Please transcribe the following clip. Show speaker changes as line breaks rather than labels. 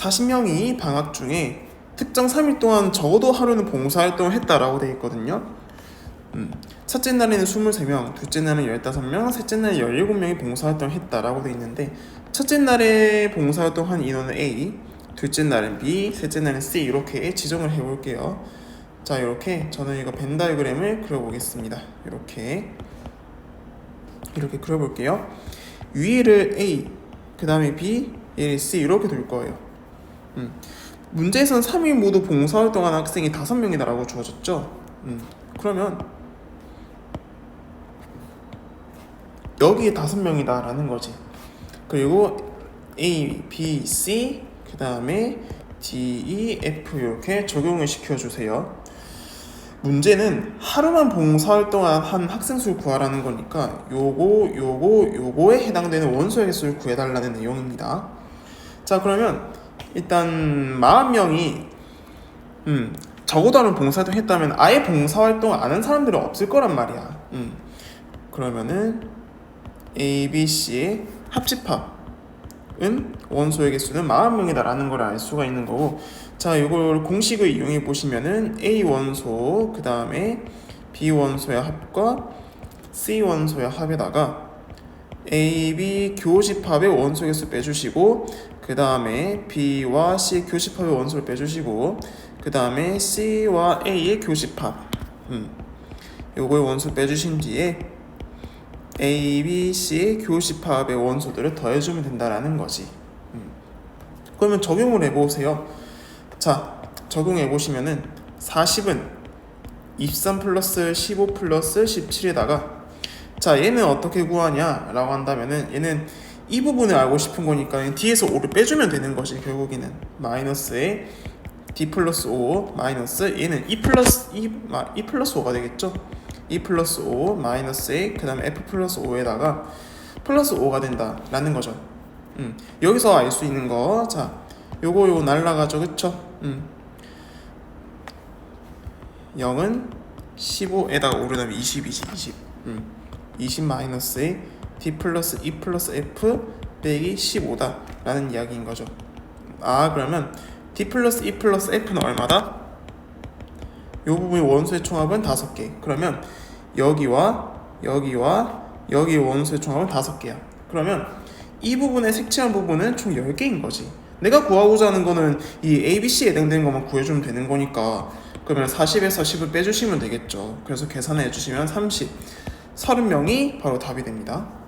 40명이 방학 중에 특정 3일 동안 적어도 하루는 봉사활동을 했다라고 되어 있거든요. 음, 첫째 날에는 23명, 둘째 날은 15명, 셋째 날에 17명이 봉사활동을 했다라고 되어 있는데 첫째 날에 봉사활동 한 인원은 A, 둘째 날은 B, 셋째 날은 C 이렇게 지정을 해볼게요. 자 이렇게 저는 이거 벤 다이그램을 그려보겠습니다. 이렇게 이렇게 그려볼게요. 위를 A, 그 다음에 B, 얘를 C 이렇게 둘 거예요. 음. 문제에서는 3일 모두 봉사활동한 학생이 5명이다라고 주어졌죠. 음. 그러면 여기 5명이다라는 거지. 그리고 A, B, C, 그 다음에 D, E, F 이렇게 적용을 시켜주세요. 문제는 하루만 봉사활동한 한 학생 수를 구하라는 거니까 요거 요거 요거에 해당되는 원소의 개수를 구해달라는 내용입니다. 자 그러면 일단 40명이 음, 적어도 하는 봉사활동 했다면 아예 봉사활동 안 한 사람들은 없을 거란 말이야. 음. 그러면은 A, B, C의 합집합은 원소의 개수는 40명이다라는 걸 알 수가 있는 거고 자 이걸 공식을 이용해 보시면은 A 원소 그 다음에 B 원소의 합과 C 원소의 합에다가 A, B 교집합의 원소 개수 빼주시고 그 다음에 B와 C 교집합의 원소를 빼주시고 그 다음에 C와 A의 교집합 음. 요거의 원소 빼주신 뒤에 A, B, C의 교집합의 원소들을 더해주면 된다라는 거지. 음. 그러면 적용을 해보세요. 자, 적용해 보시면은 40은 23 플러스 15 플러스 17에다가 자, 얘는 어떻게 구하냐 라고 한다면은 얘는 이 부분을 알고 싶은 거니까 D에서 5를 빼주면 되는 것이 결국에는 마이너스에 D 플러스 5 마이너스 얘는 E 플러스 2, E 플러스 5가 되겠죠? E 플러스 5 마이너스 A 그 다음에 F 플러스 5에다가 플러스 5가 된다 라는 거죠. 음, 여기서 알 수 있는 거, 자, 요거 요거 날라가죠, 그쵸? 음. 0은 15에다가 오르면 20이지, 20. 음. 20 마이너스에 D 플러스 E 플러스 F 빼기 15다 라는 이야기인 거죠. 아, 그러면 D 플러스 E 플러스 F는 얼마다? 요 부분의 원소의 총합은 다섯 개. 그러면 여기와 여기와 여기 원소의 총합은 다섯 개야. 그러면 이 부분의 색칠한 부분은 총 10개인 거지. 내가 구하고자 하는 거는 이 ABC에 해당되는 것만 구해주면 되는 거니까 그러면 40에서 10을 빼주시면 되겠죠. 그래서 계산해 주시면 30, 30명이 바로 답이 됩니다.